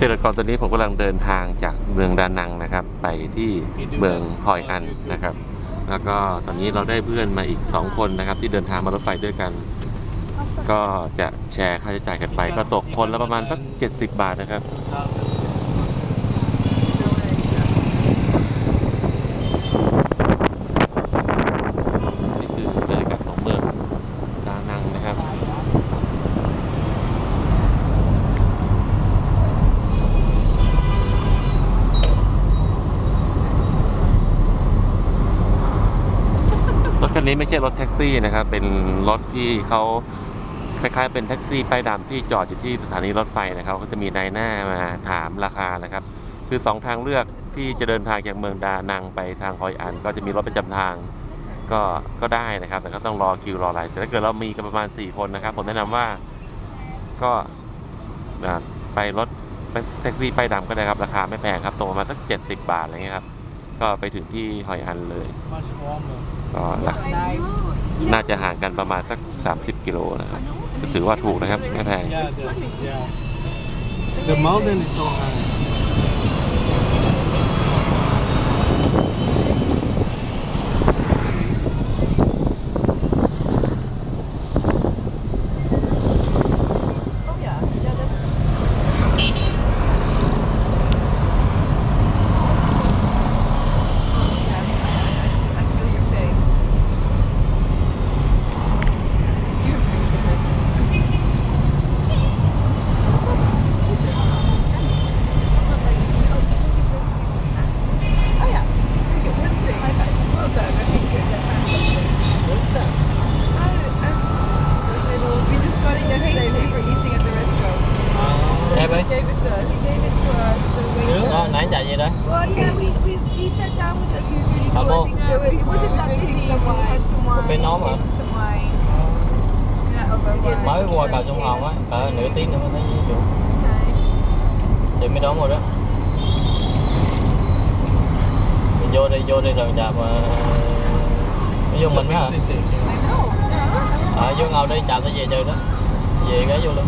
ษตรกรตัวนี้ผมกำลังเดินทางจากเมืองดานังนะครับ ไปที่เมืองฮอยอันนะครับ แล้วก็ตอนนี้เราได้เพื่อนมาอีก 2 คนนะครับ ที่เดินทางมารถไฟด้วยกัน ก็จะแชร์ค่าใช้จ่ายกันไปก็ตกคนละประมาณสัก 70 บาทนะครับ นี่คือบรรยากาศของเมืองดานังนะครับ รถ คันนี้ไม่ใช่รถแท็กซี่นะครับ เป็นรถที่เขาคล้ายๆเป็นแท็กซี่ป้ายดำที่จอดอยู่ที่สถานีรถไฟนะครับ ก็จะมีนายหน้ามาถามราคานะครับ คือสองทางเลือกที่จะเดินทางจากเมืองดานังไปทางฮอยอัน ก็จะมีรถประจำทางก็ก็ได้นะครับ แต่ก็ต้องรอคิวรออะไรแต่ถ้าเกิดเรามีกันประมาณ 4 คนนะครับ ผมแนะนำว่าก็ไปรถไปแท็กซี่ป้ายดำก็ได้ครับ ราคาไม่แพงครับตกประมาณสัก 70 บาทอะไรเงี้ยครับ ก็ไปถึงที่ฮอยอันเลย Much warmer. ก็ราคาน่าจะห่างกันประมาณสัก 30 กิโลนะครับจะถือว่าถูกนะครับไม่แพง Yeah, the, yeah. The mountain is so high. Chạy gì đấy? Well, yeah, we, we, he sat down with us. He was really Hello. cool. I think uh, it wasn't that Drinking busy. some We wine. had some wine. Bên đó mà. Some wine. Yeah, over We did wine. Mới qua cầu Sông Hồng á, cỡ nửa tiếng nữa mới chỗ. Nice. Chị mới đón rồi đó. Mình vô đi, vô đi rồi chạp mà... Nó vô mình mới hả? Know. À, vô ngồi đi, chạp tới về chơi đó. Về cái vô luôn.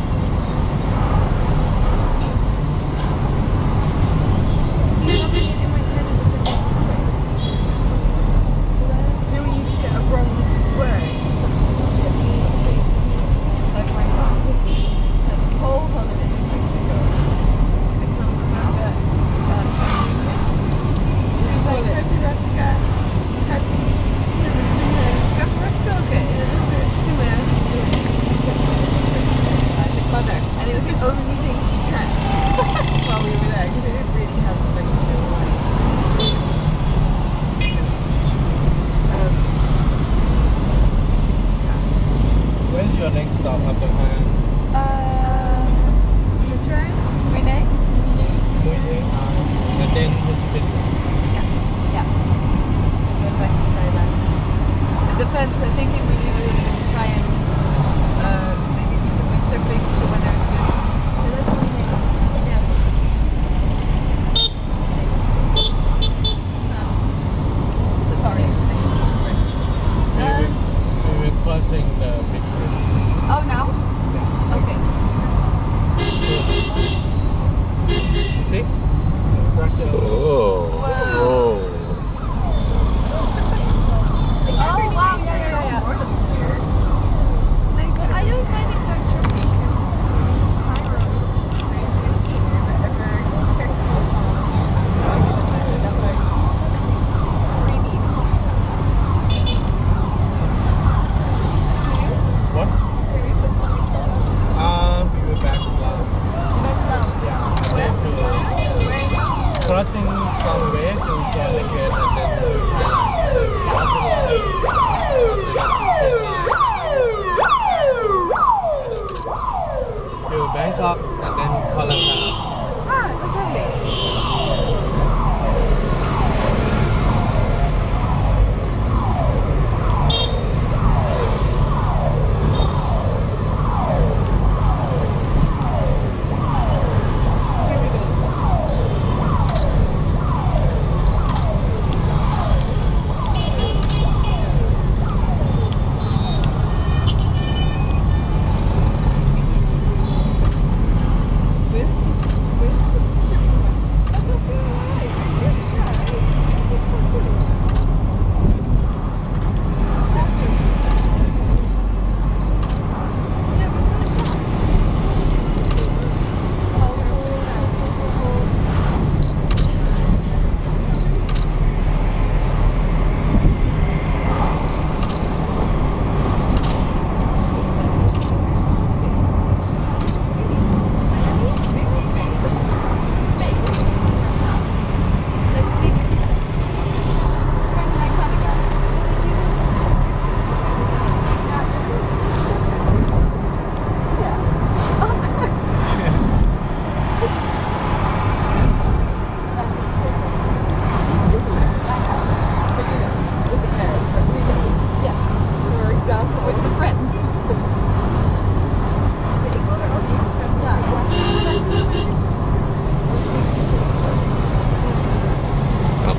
I think. crossing from Wales to Charlotte and then to Ireland. To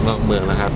นอกเมืองนะครับ